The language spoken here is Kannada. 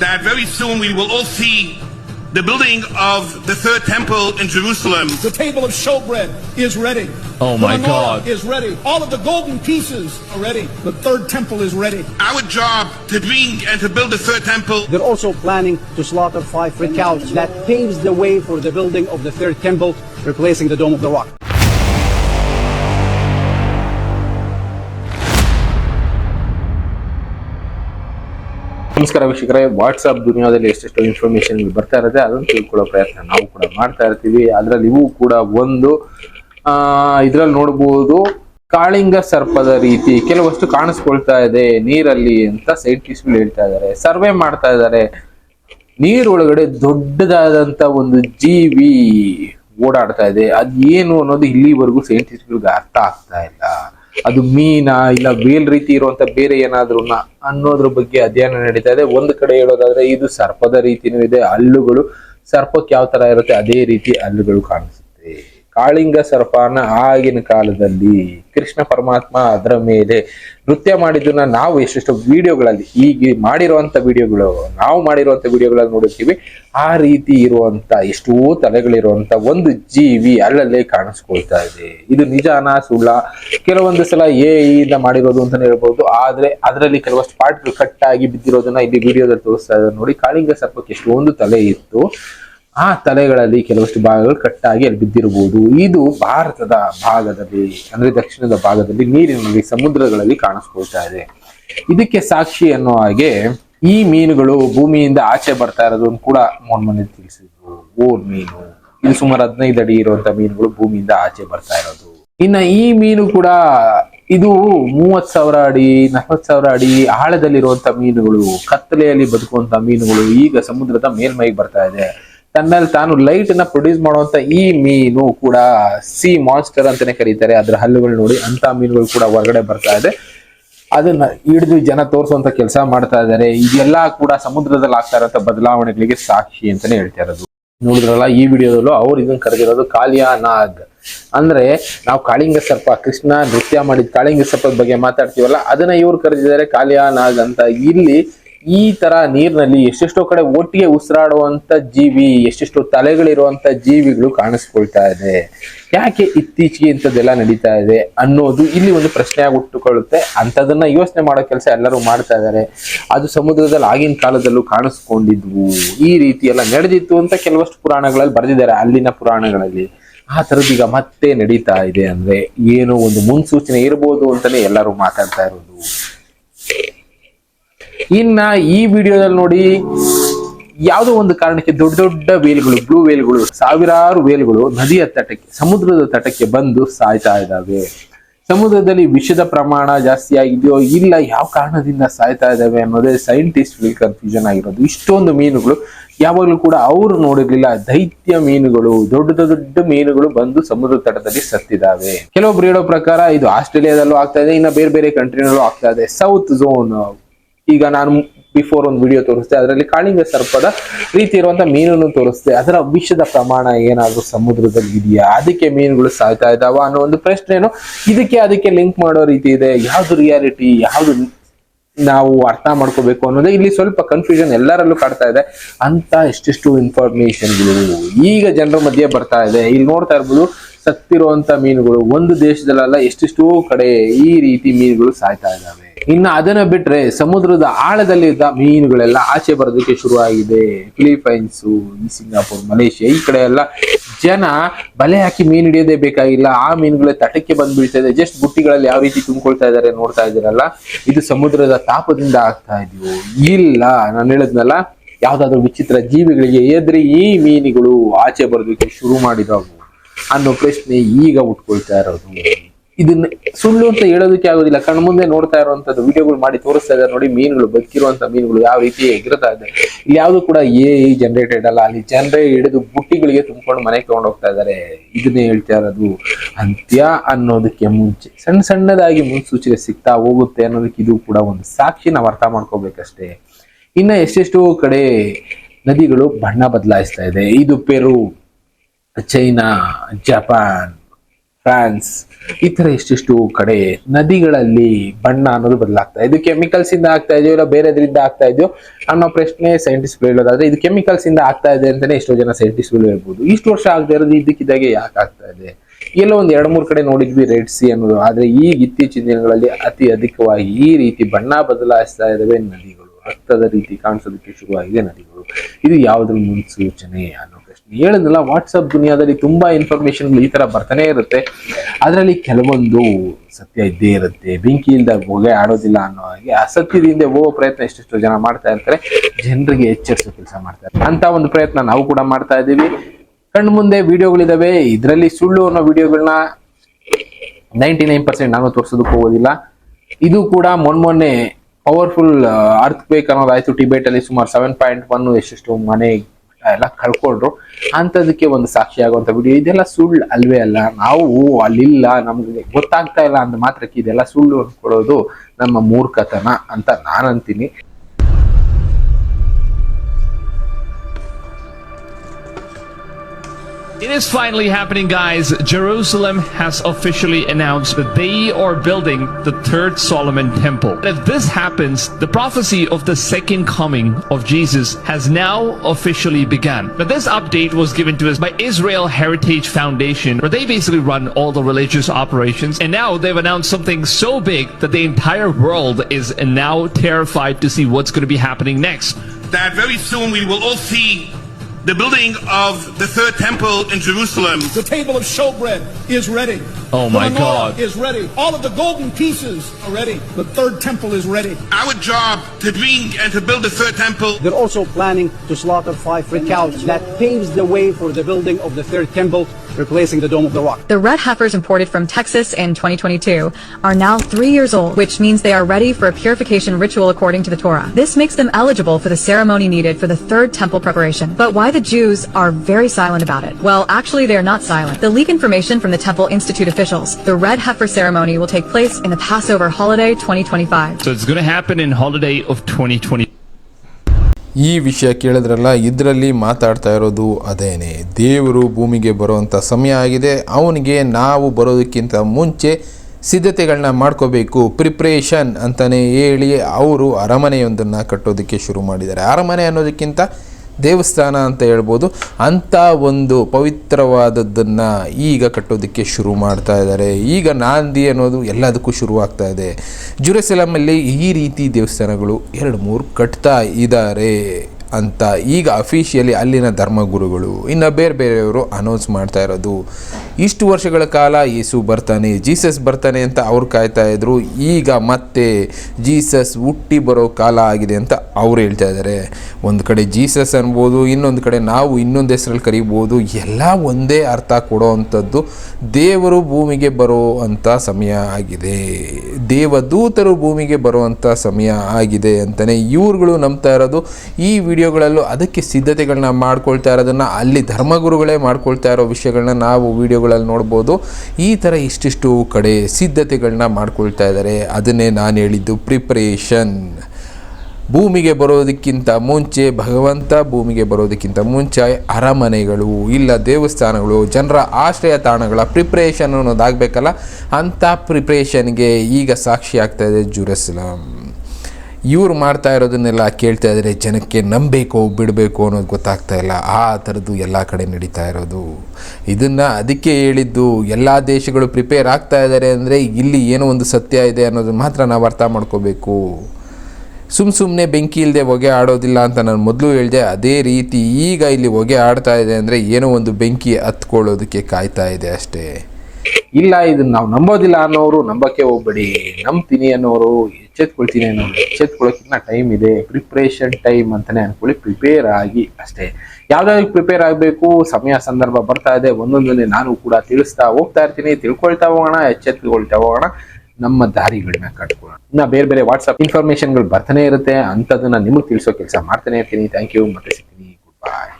that very soon we will all see the building of the third temple in Jerusalem. The table of showbread is ready. Oh, my menorah God. is ready. All of the golden pieces are ready. The third temple is ready. Our job to bring and to build the third temple They're also planning to slaughter five red cows. That paves the way for the building of the third temple, replacing the Dome of the Rock. ನಮಸ್ಕಾರ ವೀಕ್ಷಕರೇ ವಾಟ್ಸ್ಆಪ್ ದುನಿಯಾದಲ್ಲಿ ಎಷ್ಟೆಷ್ಟು ಇನ್ಫಾರ್ಮೇಶನ್ ಬರ್ತಾ ಇರುತ್ತೆ, ಅದನ್ನು ತಿಳ್ಕೊಳ್ಳೋ ಪ್ರಯತ್ನ ನಾವು ಕೂಡ ಮಾಡ್ತಾ ಇರ್ತೀವಿ. ಅದರಲ್ಲಿ ಇವು ಕೂಡ ಒಂದು ಇದರಲ್ಲಿ ನೋಡಬಹುದು ಕಾಳಿಂಗ ಸರ್ಪದ ರೀತಿ, ಕೆಲವಷ್ಟು ಕಾಣಿಸ್ಕೊಳ್ತಾ ಇದೆ ನೀರಲ್ಲಿ ಅಂತ ಸೈಂಟಿಸ್ಟ್ಗಳು ಹೇಳ್ತಾ ಇದ್ದಾರೆ. ಸರ್ವೆ ಮಾಡ್ತಾ ಇದ್ದಾರೆ. ನೀರೊಳಗಡೆ ದೊಡ್ಡದಾದಂತ ಒಂದು ಜೀವಿ ಓಡಾಡ್ತಾ ಇದೆ. ಅದು ಏನು ಅನ್ನೋದು ಇಲ್ಲಿವರೆಗೂ ಸೈಂಟಿಸ್ಟ್ಗಳಿಗೆ ಅರ್ಥ ಆಗ್ತಾ ಇಲ್ಲ. ಅದು ಮೀನಾ ಇಲ್ಲ ವೇಲ್ ರೀತಿ ಇರುವಂತ ಬೇರೆ ಏನಾದ್ರು ಅನ್ನೋದ್ರ ಬಗ್ಗೆ ಅಧ್ಯಯನ ನಡೀತಾ ಇದೆ. ಒಂದು ಕಡೆ ಹೇಳೋದಾದ್ರೆ ಇದು ಸರ್ಪದ ರೀತಿನೂ ಇದೆ. ಹಲ್ಲುಗಳು, ಸರ್ಪಕ್ಕೆ ಯಾವ ತರ ಇರುತ್ತೆ ಅದೇ ರೀತಿ ಹಲ್ಲುಗಳು ಕಾಣಿಸುತ್ತೆ. ಕಾಳಿಂಗ ಸರ್ಪನ ಆಗಿನ ಕಾಲದಲ್ಲಿ ಕೃಷ್ಣ ಪರಮಾತ್ಮ ಅದರ ಮೇಲೆ ನೃತ್ಯ ಮಾಡಿದ್ದನ್ನ ನಾವು ಎಷ್ಟೆಷ್ಟು ವಿಡಿಯೋಗಳಲ್ಲಿ ಈಗ ಮಾಡಿರುವಂತ ವಿಡಿಯೋಗಳು, ನಾವು ಮಾಡಿರುವಂತ ವಿಡಿಯೋಗಳನ್ನು ನೋಡುತ್ತೀವಿ ಆ ರೀತಿ ಇರುವಂತ ಎಷ್ಟೋ ತಲೆಗಳಿರುವಂತ ಒಂದು ಜೀವಿ ಅಲ್ಲಲ್ಲೇ ಕಾಣಿಸ್ಕೊಳ್ತಾ ಇದೆ. ಇದು ನಿಜಾನ ಸುಳ್ಳ? ಕೆಲವೊಂದು ಸಲ ಎ ಇಂದ ಮಾಡಿರೋದು ಅಂತಾನೆ ಹೇಳ್ಬೋದು. ಆದ್ರೆ ಅದರಲ್ಲಿ ಕೆಲವಷ್ಟು ಪಾರ್ಟ್ಗಳು ಕಟ್ ಆಗಿ ಬಿದ್ದಿರೋದನ್ನ ಇಲ್ಲಿ ವಿಡಿಯೋದಲ್ಲಿ ತೋರಿಸ್ತಾ ಇದ್ದಾರೆ ನೋಡಿ. ಕಾಳಿಂಗ ಸರ್ಪಕ್ಕೆ ಎಷ್ಟೊಂದು ತಲೆ ಇತ್ತು. ಆ ತಲೆಗಳಲ್ಲಿ ಕೆಲವಷ್ಟು ಭಾಗಗಳು ಕಟ್ಟಾಗಿ ಅಲ್ಲಿ ಬಿದ್ದಿರಬಹುದು. ಇದು ಭಾರತದ ಭಾಗದಲ್ಲಿ, ಅಂದ್ರೆ ದಕ್ಷಿಣದ ಭಾಗದಲ್ಲಿ ನೀರಿನಲ್ಲಿ ಸಮುದ್ರಗಳಲ್ಲಿ ಕಾಣಿಸ್ಕೊಳ್ತಾ ಇದೆ. ಇದಕ್ಕೆ ಸಾಕ್ಷಿ ಅನ್ನೋ ಹಾಗೆ ಈ ಮೀನುಗಳು ಭೂಮಿಯಿಂದ ಆಚೆ ಬರ್ತಾ ಇರೋದನ್ನು ಕೂಡ ಮೊನ್ನೆ ತಿಳಿಸಿದ್ರು. ಓ ಮೀನು. ಇದು ಸುಮಾರು ಹದಿನೈದು ಅಡಿ ಇರುವಂತ ಮೀನುಗಳು ಭೂಮಿಯಿಂದ ಆಚೆ ಬರ್ತಾ ಇರೋದು. ಇನ್ನ ಈ ಮೀನು ಕೂಡ ಇದು ಮೂವತ್ ಸಾವಿರ ಅಡಿ ನಲವತ್ ಸಾವಿರ ಅಡಿ ಆಳದಲ್ಲಿರುವಂತ ಮೀನುಗಳು, ಕತ್ತಲೆಯಲ್ಲಿ ಬದುಕುವಂತ ಮೀನುಗಳು ಈಗ ಸಮುದ್ರದ ಮೇಲ್ಮೈಗೆ ಬರ್ತಾ ಇದೆ. ತನ್ನಲ್ಲಿ ತಾನು ಲೈಟ್ನ ಪ್ರೊಡ್ಯೂಸ್ ಮಾಡುವಂತ ಈ ಮೀನು ಕೂಡ ಸಿ ಮಾನ್ಸ್ಟರ್ ಅಂತಾನೆ ಕರೀತಾರೆ. ಅದ್ರ ಹಲ್ಲುಗಳು ನೋಡಿ ಅಂತ ಮೀನುಗಳು ಕೂಡ ಹೊರಗಡೆ ಬರ್ತಾ ಇದೆ. ಅದನ್ನ ಹಿಡಿದು ಜನ ತೋರಿಸುವಂತ ಕೆಲಸ ಮಾಡ್ತಾ ಇದ್ದಾರೆ. ಇದೆಲ್ಲ ಕೂಡ ಸಮುದ್ರದಲ್ಲಿ ಆಗ್ತಾ ಇರೋಂಥ ಬದಲಾವಣೆಗಳಿಗೆ ಸಾಕ್ಷಿ ಅಂತಾನೆ ಹೇಳ್ತಾ ಇರೋದು. ನೋಡಿದ್ರಲ್ಲ, ಈ ವಿಡಿಯೋದಲ್ಲೂ ಅವ್ರು ಇದನ್ನ ಕರೆದಿರೋದು ಕಾಲಿಯಾ ನಾಗ್. ಅಂದ್ರೆ ನಾವು ಕಾಳಿಂಗ ಸರ್ಪ ಕೃಷ್ಣ ನೃತ್ಯ ಮಾಡಿದ ಕಾಳಿಂಗ ಸರ್ಪದ ಬಗ್ಗೆ ಮಾತಾಡ್ತೀವಲ್ಲ, ಅದನ್ನ ಇವ್ರು ಕರೆದಿದ್ದಾರೆ ಕಾಲಿಯಾ ನಾಗ್ ಅಂತ. ಇಲ್ಲಿ ಈ ತರ ನೀರಿನಲ್ಲಿ ಎಷ್ಟೆಷ್ಟೋ ಕಡೆ ಒಟ್ಟಿಗೆ ಉಸಿರಾಡುವಂತ ಜೀವಿ, ಎಷ್ಟೆಷ್ಟೋ ತಲೆಗಳಿರುವಂತ ಜೀವಿಗಳು ಕಾಣಿಸ್ಕೊಳ್ತಾ ಇದೆ. ಯಾಕೆ ಇತ್ತೀಚೆಗೆ ಇಂಥದ್ದೆಲ್ಲ ನಡೀತಾ ಇದೆ ಅನ್ನೋದು ಇಲ್ಲಿ ಒಂದು ಪ್ರಶ್ನೆಯಾಗಿ ಹುಟ್ಟುಕೊಳ್ಳುತ್ತೆ. ಅಂಥದನ್ನ ಯೋಚನೆ ಮಾಡೋ ಕೆಲಸ ಎಲ್ಲರೂ ಮಾಡ್ತಾ ಇದ್ದಾರೆ. ಅದು ಸಮುದ್ರದಲ್ಲಿ ಆಗಿನ ಕಾಲದಲ್ಲೂ ಕಾಣಿಸ್ಕೊಂಡಿದ್ವು. ಈ ರೀತಿ ಎಲ್ಲ ನಡೆದಿತ್ತು ಅಂತ ಕೆಲವಷ್ಟು ಪುರಾಣಗಳಲ್ಲಿ ಬರೆದಿದ್ದಾರೆ ಅಲ್ಲಿನ ಪುರಾಣಗಳಲ್ಲಿ. ಆ ಥರದ್ದು ಈಗ ಮತ್ತೆ ನಡೀತಾ ಇದೆ ಅಂದ್ರೆ ಏನೋ ಒಂದು ಮುನ್ಸೂಚನೆ ಇರ್ಬೋದು ಅಂತಲೇ ಎಲ್ಲರೂ ಮಾತಾಡ್ತಾ ಇರೋದು. ಇನ್ನ ಈ ವಿಡಿಯೋದಲ್ಲಿ ನೋಡಿ ಯಾವುದೋ ಒಂದು ಕಾರಣಕ್ಕೆ ದೊಡ್ಡ ದೊಡ್ಡ ವೇಲ್ಗಳು ಬ್ಲೂ ವೇಲ್ಗಳು ಸಾವಿರಾರು ವೇಲ್ಗಳು ನದಿಯ ತಟಕ್ಕೆ, ಸಮುದ್ರದ ತಟಕ್ಕೆ ಬಂದು ಸಾಯ್ತಾ ಇದ್ದಾವೆ. ಸಮುದ್ರದಲ್ಲಿ ವಿಷದ ಪ್ರಮಾಣ ಜಾಸ್ತಿ ಆಗಿದೆಯೋ ಇಲ್ಲ ಯಾವ ಕಾರಣದಿಂದ ಸಾಯ್ತಾ ಇದ್ದಾವೆ ಅನ್ನೋದೇ ಸೈಂಟಿಸ್ಟ್ ಕನ್ಫ್ಯೂಷನ್ ಆಗಿರೋದು. ಇಷ್ಟೊಂದು ಮೀನುಗಳು ಯಾವಾಗಲೂ ಕೂಡ ಅವರು ನೋಡಿರ್ಲಿಲ್ಲ. ದೈತ್ಯ ಮೀನುಗಳು, ದೊಡ್ಡ ದೊಡ್ಡ ಮೀನುಗಳು ಬಂದು ಸಮುದ್ರ ತಟದಲ್ಲಿ ಸತ್ತಿದ್ದಾವೆ. ಕೆಲವೊಬ್ರು ಹೇಳೋ ಪ್ರಕಾರ ಇದು ಆಸ್ಟ್ರೇಲಿಯಾದಲ್ಲೂ ಆಗ್ತಾ ಇದೆ, ಇನ್ನ ಬೇರೆ ಬೇರೆ ಕಂಟ್ರಿನಲ್ಲೂ ಆಗ್ತಾ ಇದೆ. ಸೌತ್ ಝೋನ್ ಈಗ ನಾನು ಬಿಫೋರ್ ಒಂದು ವಿಡಿಯೋ ತೋರಿಸ್ತೆ ಅದರಲ್ಲಿ ಕಾಳಿಂಗ ಸರ್ಪದ ರೀತಿ ಇರುವಂತ ಮೀನನ್ನು ತೋರಿಸ್ತೆ ಅದರ ವಿಷದ ಪ್ರಮಾಣ ಏನಾದ್ರೂ ಸಮುದ್ರದಲ್ಲಿ ಇದೆಯಾ? ಅದಕ್ಕೆ ಮೀನುಗಳು ಸಾಯ್ತಾ ಇದಾವ ಅನ್ನೋ ಒಂದು ಪ್ರಶ್ನೆನು ಇದಕ್ಕೆ ಅದಕ್ಕೆ ಲಿಂಕ್ ಮಾಡೋ ರೀತಿ ಇದೆ. ಯಾವ್ದು ರಿಯಾಲಿಟಿ ಯಾವ್ದು ನಾವು ಅರ್ಥ ಮಾಡ್ಕೋಬೇಕು ಅನ್ನೋದೇ ಇಲ್ಲಿ ಸ್ವಲ್ಪ ಕನ್ಫ್ಯೂಷನ್ ಎಲ್ಲರಲ್ಲೂ ಕಾಡ್ತಾ ಇದೆ. ಅಂತ ಎಷ್ಟೆಷ್ಟು ಇನ್ಫಾರ್ಮೇಶನ್ಗಳು ಈಗ ಜನರ ಮಧ್ಯೆ ಬರ್ತಾ ಇದೆ. ಇಲ್ಲಿ ನೋಡ್ತಾ ಇರ್ಬೋದು, ಸತ್ತಿರುವಂತ ಮೀನುಗಳು. ಒಂದು ದೇಶದಲ್ಲೆಲ್ಲ ಎಷ್ಟೆಷ್ಟೋ ಕಡೆ ಈ ರೀತಿ ಮೀನುಗಳು ಸಾಯ್ತಾ ಇದ್ದಾವೆ. ಇನ್ನು ಅದನ್ನ ಬಿಟ್ರೆ ಸಮುದ್ರದ ಆಳದಲ್ಲಿದ್ದ ಮೀನುಗಳೆಲ್ಲ ಆಚೆ ಬರೋದಕ್ಕೆ ಶುರುವಾಗಿದೆ. ಫಿಲಿಪೈನ್ಸ್, ಈ ಸಿಂಗಾಪುರ್, ಮಲೇಷಿಯಾ, ಈ ಕಡೆ ಎಲ್ಲ ಜನ ಬಲೆ ಹಾಕಿ ಮೀನು ಹಿಡಿಯೋದೇ ಬೇಕಾಗಿಲ್ಲ. ಆ ಮೀನುಗಳೇ ತಟಕ್ಕೆ ಬಂದು ಬೀಳ್ತಾ ಇದೆ ಜಸ್ಟ್ ಬುಟ್ಟಿಗಳಲ್ಲಿ ಯಾವ ರೀತಿ ತುಂಬಿಕೊಳ್ತಾ ಇದಾರೆ ನೋಡ್ತಾ ಇದ್ದೀರಲ್ಲ? ಇದು ಸಮುದ್ರದ ತಾಪದಿಂದ ಆಗ್ತಾ ಇದೆಯೋ? ಇಲ್ಲ. ನಾನು ಹೇಳಿದ್ನಲ್ಲ, ಯಾವ್ದಾದ್ರು ವಿಚಿತ್ರ ಜೀವಿಗಳಿಗೆ ಎದ್ರಿ ಈ ಮೀನುಗಳು ಆಚೆ ಬರೋದಕ್ಕೆ ಶುರು ಮಾಡಿದವು ಅನ್ನೋ ಪ್ರಶ್ನೆ ಈಗ ಉಟ್ಕೊಳ್ತಾ ಇರೋದು. ಇದನ್ನ ಸುಳ್ಳು ಅಂತ ಹೇಳೋದಕ್ಕೆ ಆಗೋದಿಲ್ಲ. ಕಣ್ಣು ಮುಂದೆ ನೋಡ್ತಾ ಇರುವಂತದ್ದು ವಿಡಿಯೋಗಳು ಮಾಡಿ ತೋರಿಸ್ತಾ ಇದ್ದಾರೆ ನೋಡಿ, ಮೀನುಗಳು ಬದುಕಿರುವಂತ ಮೀನುಗಳು ಯಾವ ರೀತಿ ಎಗಿರ್ತಾ ಇದೆ. ಇಲ್ಲಿ ಯಾವುದು ಕೂಡ ಎ ಜನರೇಟೆಡ್ ಅಲ್ಲ, ಅಲ್ಲಿ ಜನರೇ ಹಿಡಿದು ಬುಟ್ಟಿಗಳಿಗೆ ತುಂಬಿಕೊಂಡು ಮನೆಗೆ ತಗೊಂಡು ಹೋಗ್ತಾ ಇದ್ದಾರೆ. ಇದನ್ನೇ ಹೇಳ್ತಾ ಇರೋದು. ಅಂತ್ಯ ಅನ್ನೋದಕ್ಕೆ ಮುಂಚೆ ಸಣ್ಣ ಸಣ್ಣದಾಗಿ ಮುನ್ಸೂಚನೆ ಸಿಗ್ತಾ ಹೋಗುತ್ತೆ ಅನ್ನೋದಕ್ಕೆ ಇದು ಕೂಡ ಒಂದು ಸಾಕ್ಷಿ ನಾವು ಅರ್ಥ ಮಾಡ್ಕೋಬೇಕಷ್ಟೇ. ಇನ್ನ ಎಷ್ಟೆಷ್ಟೋ ಕಡೆ ನದಿಗಳು ಬಣ್ಣ ಬದಲಾಯಿಸ್ತಾ ಇದೆ. ಇದು ಪೆರು, ಚೈನಾ, ಜಪಾನ್. ಫ್ರಾನ್ಸ್. ಈ ತರ ಎಷ್ಟೆಷ್ಟು ಕಡೆ ನದಿಗಳಲ್ಲಿ ಬಣ್ಣ ಅನ್ನೋದು ಬದಲಾಗ್ತಾ ಇದು. ಕೆಮಿಕಲ್ಸ್ ಇಂದ ಆಗ್ತಾ ಇದೆಯೋ ಇಲ್ಲ ಬೇರೆದ್ರಿಂದ ಆಗ್ತಾ ಇದೆಯೋ? ಅನ್ನೋ ಪ್ರಶ್ನೆ ಸೈಂಟಿಸ್ಟ್ ಹೇಳೋದಾದ್ರೆ ಇದು ಕೆಮಿಕಲ್ಸ್ ಇಂದ ಆಗ್ತಾ ಇದೆ ಅಂತಾನೆ ಎಷ್ಟೋ ಜನ ಸೈಂಟಿಸ್ಟ್ಗಳು ಹೇಳ್ಬೋದು. ಇಷ್ಟು ವರ್ಷ ಆಗದೆ ಇರೋದು ಇದ್ದಕ್ಕಿದ್ದಾಗೆ ಯಾಕೆ ಆಗ್ತಾ ಇದೆ? ಎಲ್ಲೋ ಒಂದ್ ಎರಡ್ ಮೂರ್ ಕಡೆ ನೋಡಿದ್ವಿ ರೆಡ್ ಸಿ ಅನ್ನೋದು. ಆದ್ರೆ ಈ ಇತ್ತೀಚಿನ ದಿನಗಳಲ್ಲಿ ಅತಿ ಅಧಿಕವಾಗಿ ಈ ರೀತಿ ಬಣ್ಣ ಬದಲಾಯಿಸ್ತಾ ಇದಾವೆ ನದಿಗಳು. ರಕ್ತದ ರೀತಿ ಕಾಣಿಸೋದಕ್ಕೆ ಶುರುವಾಗಿದೆ ನದಿಗಳು. ಇದು ಯಾವ್ದ್ರ ಮುನ್ಸೂಚನೆ? ಅನ್ನೋ ಹೇಳಿದ್ನಲ್ಲ ವಾಟ್ಸಪ್ ದುನಿಯಾದಲ್ಲಿ ತುಂಬಾ ಇನ್ಫಾರ್ಮೇಶನ್ ಈ ತರ ಬರ್ತಾನೆ ಇರುತ್ತೆ. ಅದರಲ್ಲಿ ಕೆಲವೊಂದು ಸತ್ಯ ಇದ್ದೇ ಇರುತ್ತೆ. ಬೆಂಕಿ ಇಲ್ಲದ ಹೊಗೆ ಆಡೋದಿಲ್ಲ ಅನ್ನೋ ಹಾಗೆ ಅಸತ್ಯದಿಂದ ಹೋಗೋ ಪ್ರಯತ್ನ ಎಷ್ಟೆಷ್ಟು ಜನ ಮಾಡ್ತಾ ಇರ್ತಾರೆ. ಜನರಿಗೆ ಎಚ್ಚರಿಸೋ ಕೆಲಸ ಮಾಡ್ತಾರೆ ಅಂತ ಒಂದು ಪ್ರಯತ್ನ ನಾವು ಕೂಡ ಮಾಡ್ತಾ ಇದ್ದೀವಿ. ಕಣ್ಣು ಮುಂದೆ ವಿಡಿಯೋಗಳಿದಾವೆ. ಇದರಲ್ಲಿ ಸುಳ್ಳು ಅನ್ನೋ ವಿಡಿಯೋಗಳನ್ನ ನೈಂಟಿ ನೈನ್ ಪರ್ಸೆಂಟ್ ನಾನು ತೋರಿಸೋದಕ್ಕೆ ಹೋಗೋದಿಲ್ಲ. ಇದು ಕೂಡ ಮೊನ್ನೆ ಪವರ್ಫುಲ್ ಅರ್ತ್ ಬೇಕ್ ಅನ್ನೋದಾಯ್ತು. ಟಿಬೇಟ್ ಅಲ್ಲಿ ಸುಮಾರು ಸೆವೆನ್ ಪಾಯಿಂಟ್ ಒನ್ ಎಷ್ಟೆಷ್ಟು ಮನೆ ಎಲ್ಲ ಕಳ್ಕೊಂಡ್ರು. ಅಂಥದಕ್ಕೆ ಒಂದು ಸಾಕ್ಷಿ ಆಗುವಂತ ವಿಡಿಯೋ ಇದೆಲ್ಲ ಸುಳ್ಳು ಅಲ್ವೇ ಅಲ್ಲ. ನಾವು ಅಲ್ಲಿಲ್ಲ, ನಮ್ಗೆ ಗೊತ್ತಾಗ್ತಾ ಇಲ್ಲ ಅಂದ ಮಾತ್ರಕ್ಕೆ ಇದೆಲ್ಲ ಸುಳ್ಳು ಅಂದ್ಕೊಳ್ಳೋದು ನಮ್ಮ ಮೂರ್ಖತನ ಅಂತ ನಾನಂತೀನಿ. It is finally happening, guys. Jerusalem has officially announced that they are building the third Solomon temple. If this happens, the prophecy of the second coming of Jesus has now officially begun. Now, this update was given to us by Israel Heritage Foundation, where they basically run all the religious operations. And now they've announced something so big that the entire world is now terrified to see what's going to be happening next. That very soon we will all see the building of the third temple in Jerusalem. The table of showbread is ready. Oh, my menorah God. Is ready. All of the golden pieces are ready. The third temple is ready. Our job to bring and to build the third temple They're also planning to slaughter five free cows that paves the way for the building of the third temple, replacing the Dome of the Rock. The red heifers imported from Texas in 2022 are now three years old, which means they are ready for a purification ritual according to the Torah. This makes them eligible for the ceremony needed for the third temple preparation. But why the Jews are very silent about it? Well, actually, they are not silent. The leak information from the Temple Institute officials. The red heifer ceremony will take place in the Passover holiday 2025. So it's going to happen in holiday of 2020. ಈ ವಿಷಯ ಕೇಳಿದ್ರಲ್ಲ, ಇದರಲ್ಲಿ ಮಾತಾಡ್ತಾ ಇರೋದು ಅದೇನೆ. ದೇವರು ಭೂಮಿಗೆ ಬರುವಂಥ ಸಮಯ ಆಗಿದೆ. ಅವನಿಗೆ ನಾವು ಬರೋದಕ್ಕಿಂತ ಮುಂಚೆ ಸಿದ್ಧತೆಗಳನ್ನ ಮಾಡ್ಕೋಬೇಕು, ಪ್ರಿಪ್ರೇಷನ್ ಅಂತಲೇ ಹೇಳಿ ಅವರು ಅರಮನೆಯೊಂದನ್ನು ಕಟ್ಟೋದಕ್ಕೆ ಶುರು ಮಾಡಿದ್ದಾರೆ. ಅರಮನೆ ಅನ್ನೋದಕ್ಕಿಂತ ದೇವಸ್ಥಾನ ಅಂತ ಹೇಳ್ಬೋದು. ಅಂಥ ಒಂದು ಪವಿತ್ರವಾದದ್ದನ್ನು ಈಗ ಕಟ್ಟೋದಕ್ಕೆ ಶುರು ಮಾಡ್ತಾ ಇದ್ದಾರೆ. ಈಗ ನಾಂದಿ ಅನ್ನೋದು ಎಲ್ಲದಕ್ಕೂ ಶುರುವಾಗ್ತಾ ಇದೆ. ಜುರೆಸೆಲಮಲ್ಲಿ ಈ ರೀತಿ ದೇವಸ್ಥಾನಗಳು ಎರಡು ಮೂರು ಕಟ್ತಾ ಇದ್ದಾರೆ. ಅಂತ ಈಗ ಅಫಿಷಿಯಲಿ ಅಲ್ಲಿನ ಧರ್ಮಗುರುಗಳು, ಇನ್ನು ಬೇರೆ ಬೇರೆಯವರು ಅನೌನ್ಸ್ ಮಾಡ್ತಾ ಇರೋದು. ಇಷ್ಟು ವರ್ಷಗಳ ಕಾಲ ಯೇಸು ಬರ್ತಾನೆ, ಜೀಸಸ್ ಬರ್ತಾನೆ ಅಂತ ಅವ್ರು ಕಾಯ್ತಾ ಇದ್ರು. ಈಗ ಮತ್ತೆ ಜೀಸಸ್ ಹುಟ್ಟಿ ಬರೋ ಕಾಲ ಆಗಿದೆ ಅಂತ ಅವ್ರು ಹೇಳ್ತಾ ಇದ್ದಾರೆ ಒಂದು ಕಡೆ ಜೀಸಸ್ ಅನ್ಬೋದು, ಇನ್ನೊಂದು ಕಡೆ ನಾವು ಇನ್ನೊಂದು ಹೆಸರಲ್ಲಿ ಕರಿಬೋದು. ಎಲ್ಲ ಒಂದೇ ಅರ್ಥ ಕೊಡೋ ಅಂಥದ್ದು ದೇವರು ಭೂಮಿಗೆ ಬರೋ ಅಂಥ ಸಮಯ ಆಗಿದೆ. ದೇವದೂತರು ಭೂಮಿಗೆ ಬರುವಂಥ ಸಮಯ ಆಗಿದೆ ಅಂತಲೇ ಇವ್ರುಗಳು ನಂಬ್ತಾ ಇರೋದು. ಈ ವಿಡಿಯೋಗಳಲ್ಲೂ ಅದಕ್ಕೆ ಸಿದ್ಧತೆಗಳನ್ನ ಮಾಡ್ಕೊಳ್ತಾ ಇರೋದನ್ನು ಅಲ್ಲಿ ಧರ್ಮಗುರುಗಳೇ ಮಾಡ್ಕೊಳ್ತಾ ಇರೋ ವಿಷಯಗಳನ್ನ ನಾವು ವಿಡಿಯೋಗಳಲ್ಲಿ ನೋಡ್ಬೋದು. ಈ ಥರ ಇಷ್ಟಿಷ್ಟು ಕಡೆ ಸಿದ್ಧತೆಗಳನ್ನ ಮಾಡ್ಕೊಳ್ತಾ ಇದ್ದಾರೆ. ಅದನ್ನೇ ನಾನು ಹೇಳಿದ್ದು ಪ್ರಿಪ್ರೇಷನ್. ಭೂಮಿಗೆ ಬರೋದಕ್ಕಿಂತ ಮುಂಚೆ ಭಗವಂತ ಭೂಮಿಗೆ ಬರೋದಕ್ಕಿಂತ ಮುಂಚೆ ಅರಮನೆಗಳು, ಇಲ್ಲ ದೇವಸ್ಥಾನಗಳು, ಜನರ ಆಶ್ರಯ ತಾಣಗಳ ಪ್ರಿಪ್ರೇಷನ್ ಅನ್ನೋದಾಗಬೇಕಲ್ಲ? ಅಂಥ ಪ್ರಿಪ್ರೇಷನ್ಗೆ ಈಗ ಸಾಕ್ಷಿ ಆಗ್ತಾಯಿದೆ ಜುರಸ್ಲಾಂ. ಇವ್ರು ಮಾಡ್ತಾ ಇರೋದನ್ನೆಲ್ಲ ಕೇಳ್ತಾ ಇದ್ರೆ ಜನಕ್ಕೆ ನಂಬಬೇಕು ಬಿಡಬೇಕು ಅನ್ನೋದು ಗೊತ್ತಾಗ್ತಾ ಇಲ್ಲ. ಆ ಥರದ್ದು ಎಲ್ಲ ಕಡೆ ನಡೀತಾ ಇರೋದು. ಇದನ್ನು ಅದಕ್ಕೆ ಹೇಳಿದ್ದು ಎಲ್ಲ ದೇಶಗಳು ಪ್ರಿಪೇರ್ ಆಗ್ತಾ ಇದ್ದಾರೆ ಅಂದರೆ ಇಲ್ಲಿ ಏನೋ ಒಂದು ಸತ್ಯ ಇದೆ ಅನ್ನೋದು ಮಾತ್ರ ನಾವು ಅರ್ಥ ಮಾಡ್ಕೋಬೇಕು. ಸುಮ್ಮ ಸುಮ್ಮನೆ ಬೆಂಕಿ ಇಲ್ಲದೆ ಹೊಗೆ ಆಡೋದಿಲ್ಲ ಅಂತ ನಾನು ಮೊದಲು ಹೇಳಿದೆ, ಅದೇ ರೀತಿ ಈಗ ಇಲ್ಲಿ ಹೊಗೆ ಆಡ್ತಾ ಇದೆ ಅಂದರೆ ಏನೋ ಒಂದು ಬೆಂಕಿ ಹತ್ಕೊಳ್ಳೋದಕ್ಕೆ ಕಾಯ್ತಾ ಇದೆ ಅಷ್ಟೇ. ಇಲ್ಲ, ಇದನ್ನು ನಾವು ನಂಬೋದಿಲ್ಲ ಅನ್ನೋರು ನಂಬಕ್ಕೆ ಹೋಗ್ಬೇಡಿ. ನಂಬ್ತೀನಿ ಅನ್ನೋರು ಎಚ್ಚೆತ್ಕೊಳ್ತೀನಿ ಅನ್ನೋದು ಎಚ್ಚೆತ್ಕೊಳ್ಳೋಕ್ಕಿಂತ ಟೈಮ್ ಇದೆ. ಪ್ರಿಪ್ರೇಷನ್ ಟೈಮ್ ಅಂತಲೇ ಅನ್ಕೊಳ್ಳಿ. ಪ್ರಿಪೇರ್ ಆಗಿ ಅಷ್ಟೇ. ಯಾವ್ದಾದ್ರು ಪ್ರಿಪೇರ್ ಆಗಬೇಕು? ಸಮಯ, ಸಂದರ್ಭ ಬರ್ತಾ ಇದೆ. ಒಂದೊಂದನ್ನೇ ನಾನು ಕೂಡ ತಿಳಿಸ್ತಾ ಹೋಗ್ತಾ ಇರ್ತೀನಿ. ತಿಳ್ಕೊಳ್ತಾ ಹೋಗೋಣ, ಎಚ್ಚೆತ್ಕೊಳ್ತಾ ಹೋಗೋಣ. ನಮ್ಮ ದಾರಿಗಳನ್ನ ಕಟ್ಕೊಳ್ಳೋಣ ಇನ್ನ ಬೇರೆ ಬೇರೆ ವಾಟ್ಸಪ್ ಇನ್ಫಾರ್ಮೇಶನ್ಗಳು ಬರ್ತಾನೆ ಇರುತ್ತೆ. ಅಂಥದ್ದನ್ನು ನಿಮಗೆ ತಿಳಿಸೋ ಕೆಲಸ ಮಾಡ್ತಾನೆ ಇರ್ತೀನಿ. ಥ್ಯಾಂಕ್ ಯು ಮತ್ತೆ ಸಿಗ್ತೀನಿ. ಗುಡ್ ಬಾಯ್